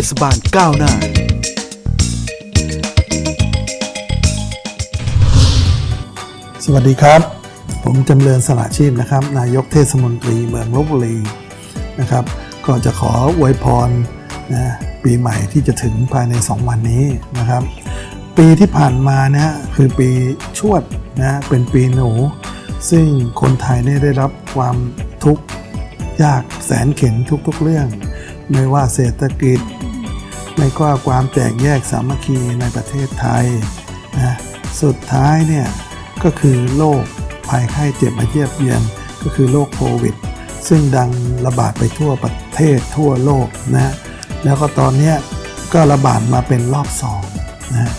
ทศบาลก้าวหน้า สวัสดีครับ ผมจำเริญสละชีพนะครับ นายกเทศมนตรีเมืองลบบุรีนะครับ ก็จะขออวยพรนะปีใหม่ที่จะถึงภายใน 2 วันนี้นะครับ ปีที่ผ่านมาเนี่ยคือปีชวดนะเป็นปีหนู ซึ่งคนไทยเนี่ยได้รับความทุกข์ยากแสนเข็นทุกๆเรื่อง ไม่ว่าเศรษฐกิจ ไม่ว่าความแตกแยกสามัคคีในประเทศไทยนะสุดท้ายเนี่ยก็คือโรคภัยไข้เจ็บมาเยียบเยียนก็คือโรคโควิด ซึ่งดังระบาดไปทั่วประเทศทั่วโลกนะแล้วก็ตอนนี้ก็ระบาดมาเป็นรอบสองนะ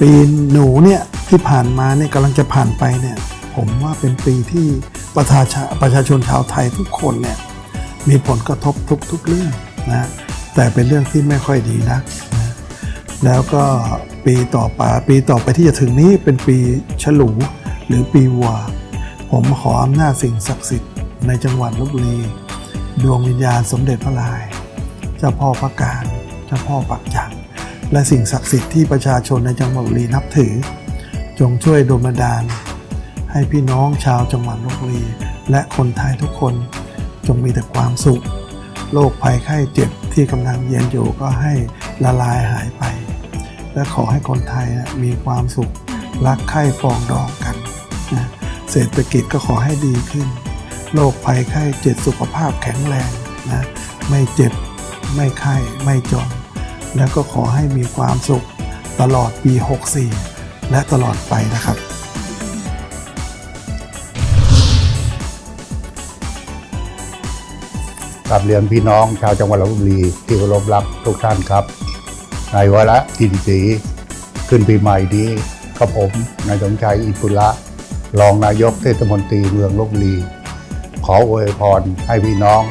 ปีหนูเนี่ยที่ผ่านมาเนี่ยกำลังจะผ่านไปเนี่ยผมว่าเป็นปีที่ประชาชาประชาชนชาวไทยทุกคนเนี่ยมีผลกระทบทุกๆเรื่องนะ แต่เป็นเรื่องที่ไม่ค่อยดีนักนะแล้วก็ปีต่อไปปีต่อไปที่จะถึงนี้เป็นปีฉลูหรือปีวัวผมขออำนาจสิ่งศักดิ์สิทธิ์ในจังหวัดลบบุรีดวงวิญญาณสมเด็จพระลาย เจ้าพ่อพระการ เจ้าพ่อปักจังและสิ่งศักดิ์สิทธิ์ที่ประชาชนในจังหวัดลบบุรีนับถือ จงช่วยดลบันดาล ให้พี่น้องชาวจังหวัดลบบุรี และคนไทยทุกคนจงมีแต่ความสุข โรคภัยไข้เจ็บ ที่กำลังเยียนอยู่ก็ให้ละลายหายไป และขอให้คนไทยนะมีความสุขรักใคร่ปองดองกันนะเศรษฐกิจก็ขอให้ดีขึ้นโรคภัยไข้เจ็บสุขภาพแข็งแรงนะไม่เจ็บไม่ไข้ไม่จน แล้วก็ขอให้มีความสุขตลอดปี 64 และตลอดไปนะครับ กลับเรียนพี่น้องชาวจังหวัดลบบุรีที่เคารพรักทุกท่านครับ ในวาระทีสีขึ้นปีใหม่นี้กับผมนายสมชัยอิปุระรองนายกเทศมนตรีเมืองลบบุรี ขออวยพรให้พี่น้อง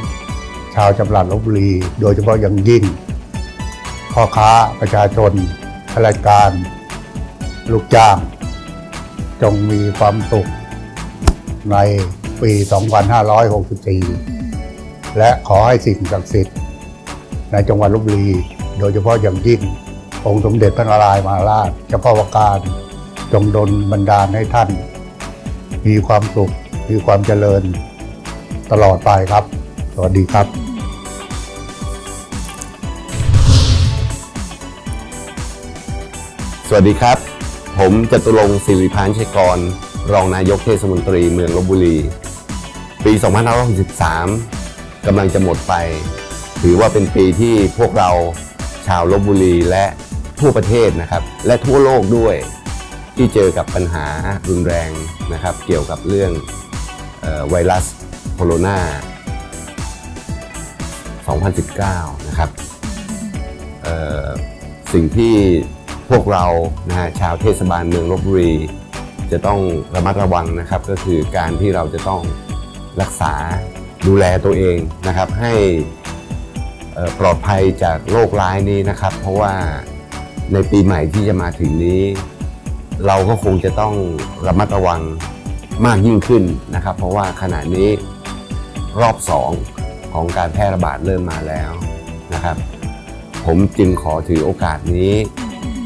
ชาวจังหวัดลบบุรี โดยเฉพาะอย่างยิ่งพ่อค้าประชาชนข้าราชการ ลูกจ้าง จงมีความสุขในปี 2564 และขอให้สิ่งศักดิ์สิทธิ์ในจังหวัดลบบุรี โดยเฉพาะอย่างยิ่ง องค์สมเด็จพระนารายณ์มหาราชเจ้าพ่อวการจงดลบันดาลให้ท่าน มีความสุข มีความเจริญตลอดไปครับ สวัสดีครับสวัสดีครับ ผมจตุรงศิริพานชัยกร รองนายกเทศมนตรีเมืองลบบุรี ปี 2563 กำลังจะหมดไป ถือว่าเป็นปีที่พวกเราชาวลบบุรีและทั่วประเทศนะครับ และทั่วโลกด้วย ที่เจอกับปัญหารุนแรงนะครับ เกี่ยวกับเรื่องออไวรัสโคโรนา2019 นะครับสิ่งที่พวกเรานะฮะชาวเทศบาลเมืองลบบุรีจะต้องระมัดระวังนะครับ ก็คือการที่เราจะต้องรักษา ดูแลตัวเองนะครับ ให้ปลอดภัยจากโรคร้ายนี้นะครับ เพราะว่าในปีใหม่ที่จะมาถึงนี้ เราก็คงจะต้องระมัดระวังมากยิ่งขึ้นนะครับ เพราะว่าขณะนี้รอบสองของการแพร่ระบาดเริ่มมาแล้วนะครับ ผมจึงขอถือโอกาสนี้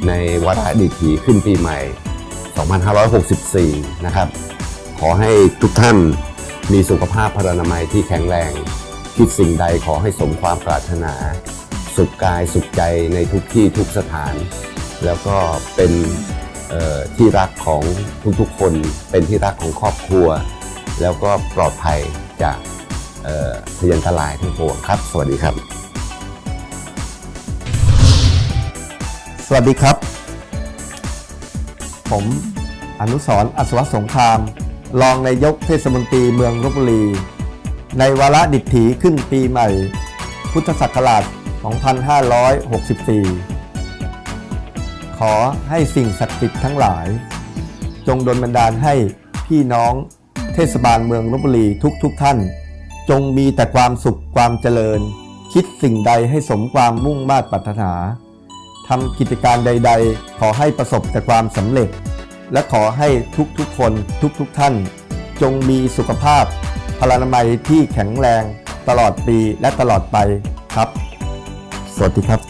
ในวาระดิถีขึ้นปีใหม่ 2564 นะครับ ขอให้ทุกท่าน มีสุขภาพพรรณนามัยที่แข็งแรง คิดสิ่งใดขอให้สมความปรารถนา สุขกายสุขใจในทุกที่ทุกสถาน แล้วก็เป็นที่รักของทุกๆคน เป็นที่รักของครอบครัว แล้วก็ปลอดภัยจากพยันตรายทั้งปวงครับ สวัสดีครับ สวัสดีครับ ผมอนุสรอัศวสงคราม รองนายกเทศมนตรีเมืองลบบุรี ในวาระดิถีขึ้นปีใหม่ พุทธศักราช 2564 ขอให้สิ่งศักดิ์สิทธิ์ทั้งหลาย จงดลบันดาลให้พี่น้องเทศบาลเมืองลบบุรีทุกๆทท่าน จงมีแต่ความสุขความเจริญ คิดสิ่งใดให้สมความมุ่งมา่ปรารถนาทำกิจการใด ๆ ขอให้ประสบแต่ความสำเร็จ และขอให้ทุกๆคนทุกๆท่าน จงมีสุขภาพพลานามัยที่แข็งแรงตลอดปีและตลอดไปครับ สวัสดีครับ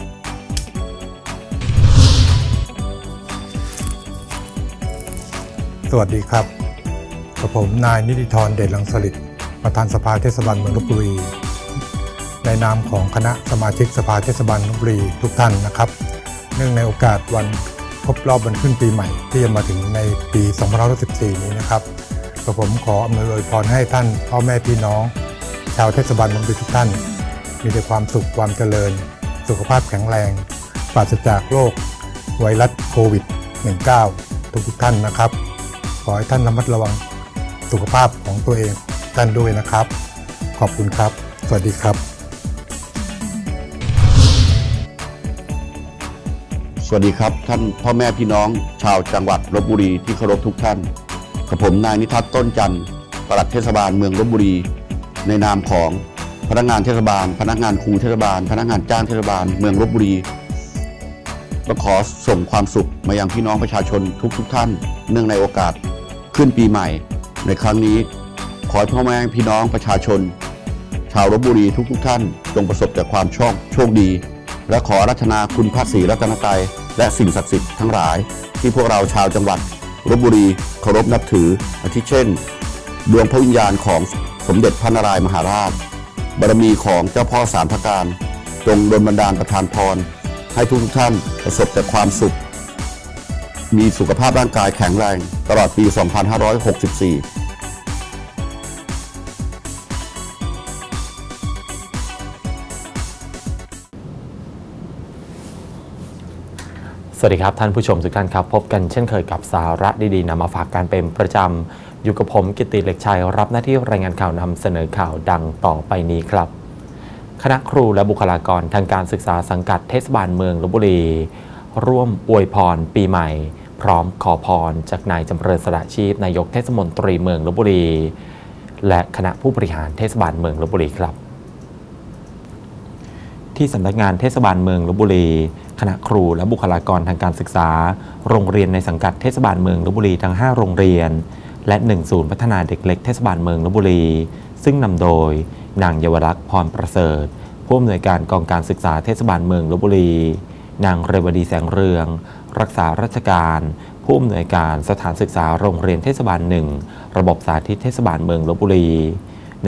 สวัสดีครับกับผมนายนิติธรเดชลังสลิดประธานสภาเทศบาลเมืองลบบุรี ในนามของคณะสมาชิกสภาเทศบาลลบบุรีทุกท่านนะครับ เนื่องในโอกาสวัน รบรอบวันขึ้นปีใหม่ ที่จะมาถึงในปี2514 นี้นะครับกับผมขออำนวยอวยพรให้ท่านพ่อแม่พี่น้อง ชาวเทศบาลเมืองลบบุรีทุกท่าน มีแต่ความสุขความเจริญ สุขภาพแข็งแรงปราศจากโรคไวรัสโควิด -19 ทุกทุกท่านนะครับ ขอให้ท่านระมัดระวังสุขภาพของตัวเองท่านด้วยนะครับ ขอบคุณครับ สวัสดีครับ สวัสดีครับ ท่านพ่อแม่พี่น้อง ชาวจังหวัดลบบุรีที่เคารพทุกท่านกับผมนายนิทัศน์ต้นจันทร์ปลัดเทศบาลเมืองลบบุรี ในนามของพนักงานเทศบาล พนักงานครูเทศบาล พนักงานจ้างเทศบาล เมืองลบบุรีก็ขอส่งความสุขมายังพี่น้องประชาชนทุกๆทท่าน เนื่องในโอกาสขึ้นปีใหม่ ในครั้งนี้ ขอให้พ่อแม่พี่น้องประชาชน ชาวลบบุรีทุกๆทท่าน จงประสบแต่ความโชคโชคดี และขอรัตนาคุณพระศรีรัตนตรัยและสิ่งศักดิ์สิทธิ์ทั้งหลาย ที่พวกเราชาวจังหวัดลบบุรีเคารพนับถืออาทิเช่น ดวงพระวิญญาณของสมเด็จพระนารายมหาราช บารมีของเจ้าพ่อสามพระการจงดลบันดาลประทานพร ให้ทุกทุกท่านประสบแต่ความสุข มีสุขภาพร่างกายแข็งแรง ตลอดปี 2564 สวัสดีครับ ท่านผู้ชมทุกท่านครับ พบกันเช่นเคยกับสาระดีๆนำมาฝากการเป็นประจำ อยู่กับผมกิติเหล็กชัย รับหน้าที่รายงานข่าวนำเสนอข่าวดังต่อไปนี้ครับ คณะครูและบุคลากรทางการศึกษาสังกัดเทศบาลเมืองลบบุรี ร่วมอวยพรปีใหม่ พร้อมขอพร จากนายจำเริญสระชีพนายกเทศมนตรีเมืองลบบุรี และคณะผู้บริหารเทศบาลเมืองลบบุรีครับ ที่สำนักงานเทศบาลเมืองลบบุรี คณะครูและบุคลากรทางการศึกษา โรงเรียนในสังกัดเทศบาลเมืองลบบุรีทั้ง 5 โรงเรียน และ1ศูนย์พัฒนาเด็กเล็กเทศบาลเมืองลบบุรี ซึ่งนำโดย นางเยาวรักษ์พรประเสริฐผู้อำนวยการกองการศึกษาเทศบาลเมืองลบบุรี นางเรวดีแสงเรือง รักษาราชการ ผู้อำนวยการสถานศึกษาโรงเรียนเทศบาลหนึ่งระบบสาธิตเทศบาลเมืองลบบุรี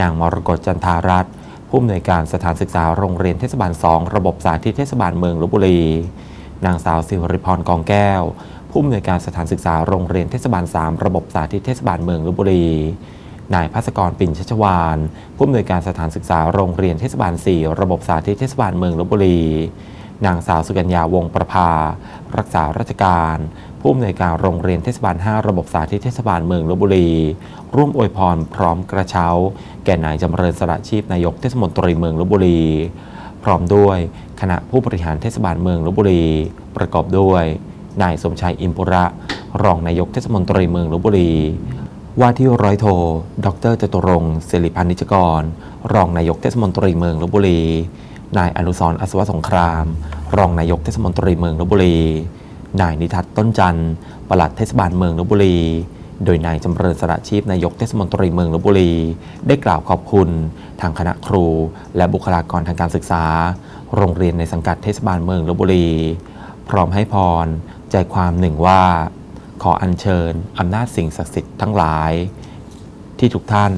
นางมรกตจันทารัตน์ ผู้อำนวยการสถานศึกษาโรงเรียนเทศบาล 2 ระบบสาธิตเทศบาลเมืองลบบุรี นางสาวสิริพรกองแก้ว ผู้อำนวยการสถานศึกษาโรงเรียนเทศบาล 3 ระบบสาธิตเทศบาลเมืองลบบุรี นายพัสกรปิ่นชัชวาน ผู้อำนวยการสถานศึกษาโรงเรียนเทศบาล 4 ระบบสาธิตเทศบาลเมืองลบบุรี นางสาวสุกัญญาวงประภา รักษาราชการ ผู้อำนวยการโรงเรียนเทศบาล 5 ระบบสาธิตเทศบาลเมืองลบบุรี ร่วมอวยพรพร้อมกระเช้า แก่นายจำเริญสระชีพนายกเทศมนตรีเมืองลบบุรี พร้อมด้วยคณะผู้บริหารเทศบาลเมืองลบบุรี ประกอบด้วย นายสมชายอิมปุระ รองนายกเทศมนตรีเมืองลบบุรี ว่าที่ร้อยโท ดรจตุรงศิริพันนิจกร รองนายกเทศมนตรีเมืองลบบุรี นายอนุสร์อัศวสงคราม รองนายกเทศมนตรีเมืองลบบุรี นายนิทัศน์ต้นจันทร์ปลัดเทศบาลเมืองลบบุรี โดยนายจำเริญสระชีพนายกเทศมนตรีเมืองลบบุรี ได้กล่าวขอบคุณ ทางคณะครู และบุคลากรทางการศึกษา โรงเรียนในสังกัดเทศบาลเมืองลบบุรี พร้อมให้พร ใจความหนึ่งว่า ขออัญเชิญอำนาจสิ่งศักดิ์สิทธิ์ทั้งหลาย ที่ทุกท่าน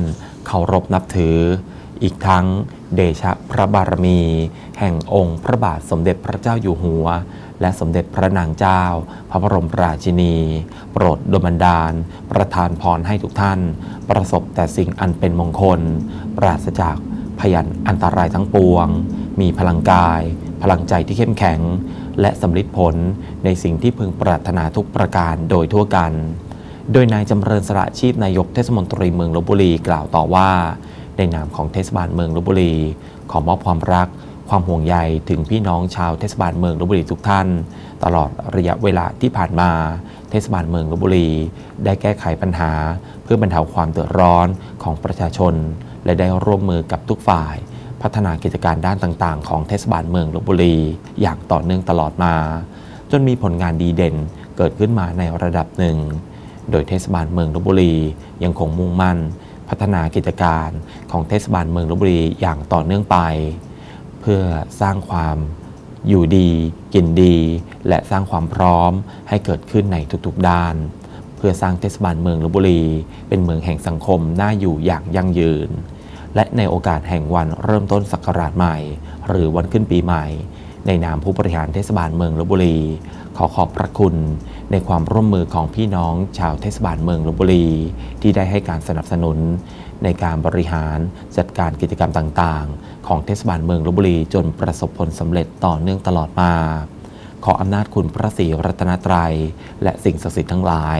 เคารพนับถือ อีกทั้ง เดชะพระบารมี แห่งองค์พระบาทสมเด็จพระเจ้าอยู่หัว และสมเด็จพระนางเจ้า พระบรมราชินี โปรดดลบันดาล ประทานพรให้ทุกท่าน ประสบแต่สิ่งอันเป็นมงคล ปราศจากพยันอันตรายทั้งปวง มีพลังกาย พลังใจที่เข้มแข็ง และสำลิดผลในสิ่งที่พึงปรารถนาทุกประการโดยทั่วกัน โดยนายจำเริญสระชีพนายกเทศมนตรีเมืองลบบุรีกล่าวต่อว่า ในนามของเทศบาลเมืองลบบุรี ขอมอบความรัก ความห่วงใยถึงพี่น้องชาวเทศบาลเมืองลบบุรีทุกท่าน ตลอดระยะเวลาที่ผ่านมา เทศบาลเมืองลบบุรี ได้แก้ไขปัญหา เพื่อบรรเทาความเดือดร้อนของประชาชน และได้ร่วมมือกับทุกฝ่าย พัฒนากิจการด้านต่าง ๆ ของเทศบาลเมืองลบบุรี อย่างต่อเนื่องตลอดมา จนมีผลงานดีเด่นเกิดขึ้นมาในระดับหนึ่ง โดยเทศบาลเมืองลบบุรียังคงมุ่งมั่น พัฒนากิจการของเทศบาลเมืองลบบุรีอย่างต่อเนื่องไป เพื่อสร้างความอยู่ดี กินดี และสร้างความพร้อมให้เกิดขึ้นในทุกๆด้าน เพื่อสร้างเทศบาลเมืองลบบุรี เป็นเมืองแห่งสังคมน่าอยู่อย่างยั่งยืน และในโอกาสแห่งวันเริ่มต้นศักราชใหม่ หรือวันขึ้นปีใหม่ ในนามผู้บริหารเทศบาลเมืองลบบุรี ขอขอบพระคุณ ในความร่วมมือของพี่น้องชาวเทศบาลเมืองลบบุรี ที่ได้ให้การสนับสนุน ในการบริหารจัดการกิจกรรมต่างๆ ของเทศบาลเมืองลบบุรี จนประสบผลสำเร็จต่อเนื่องตลอดมา ขออำนาจคุณพระศรีรัตนตรัย และสิ่งศักดิ์สิทธิ์ทั้งหลาย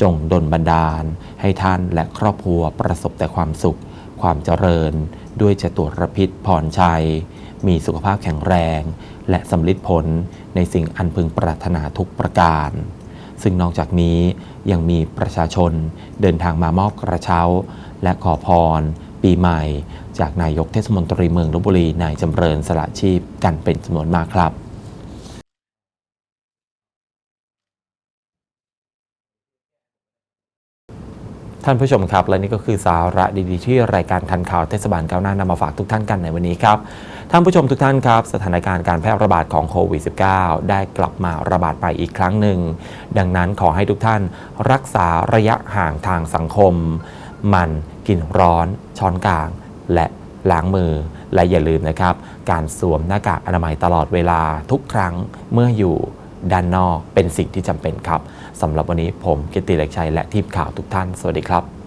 จงดลบันดาล ให้ท่านและครอบครัวประสบแต่ความสุข ความเจริญ ด้วยจตุรพิษพรชัย มีสุขภาพแข็งแรง และสำลิดผลในสิ่งอันพึงปรารถนาทุกประการ ซึ่งนอกจากนี้ยังมีประชาชนเดินทางมามอบกระเช้า และขอพร ปีใหม่ จากนายกเทศมนตรีเมืองลบบุรีนายจำเริญสละชีพกันเป็นจำนวนมากครับ ท่านผู้ชมครับ และนี่ก็คือสาระดีๆ ที่รายการทันข่าวเทศบาลก้าวหน้านำมาฝากทุกท่านกันในวันนี้ครับท่านผู้ชมทุกท่านครับ สถานการณ์การแพร่ระบาดของโควิด -19 ได้กลับมาระบาดไปอีกครั้งหนึ่ง ดังนั้นขอให้ทุกท่านรักษาระยะห่างทางสังคม มันกินร้อน ช้อนกลาง และล้างมือ และอย่าลืมนะครับ การสวมหน้ากากอนามัยตลอดเวลาทุกครั้งเมื่ออยู่ ด้านนอกเป็นสิ่งที่จำเป็นครับสำหรับวันนี้ผมกิติเล็กชัยและทีมข่าวทุกท่าน สวัสดีครับ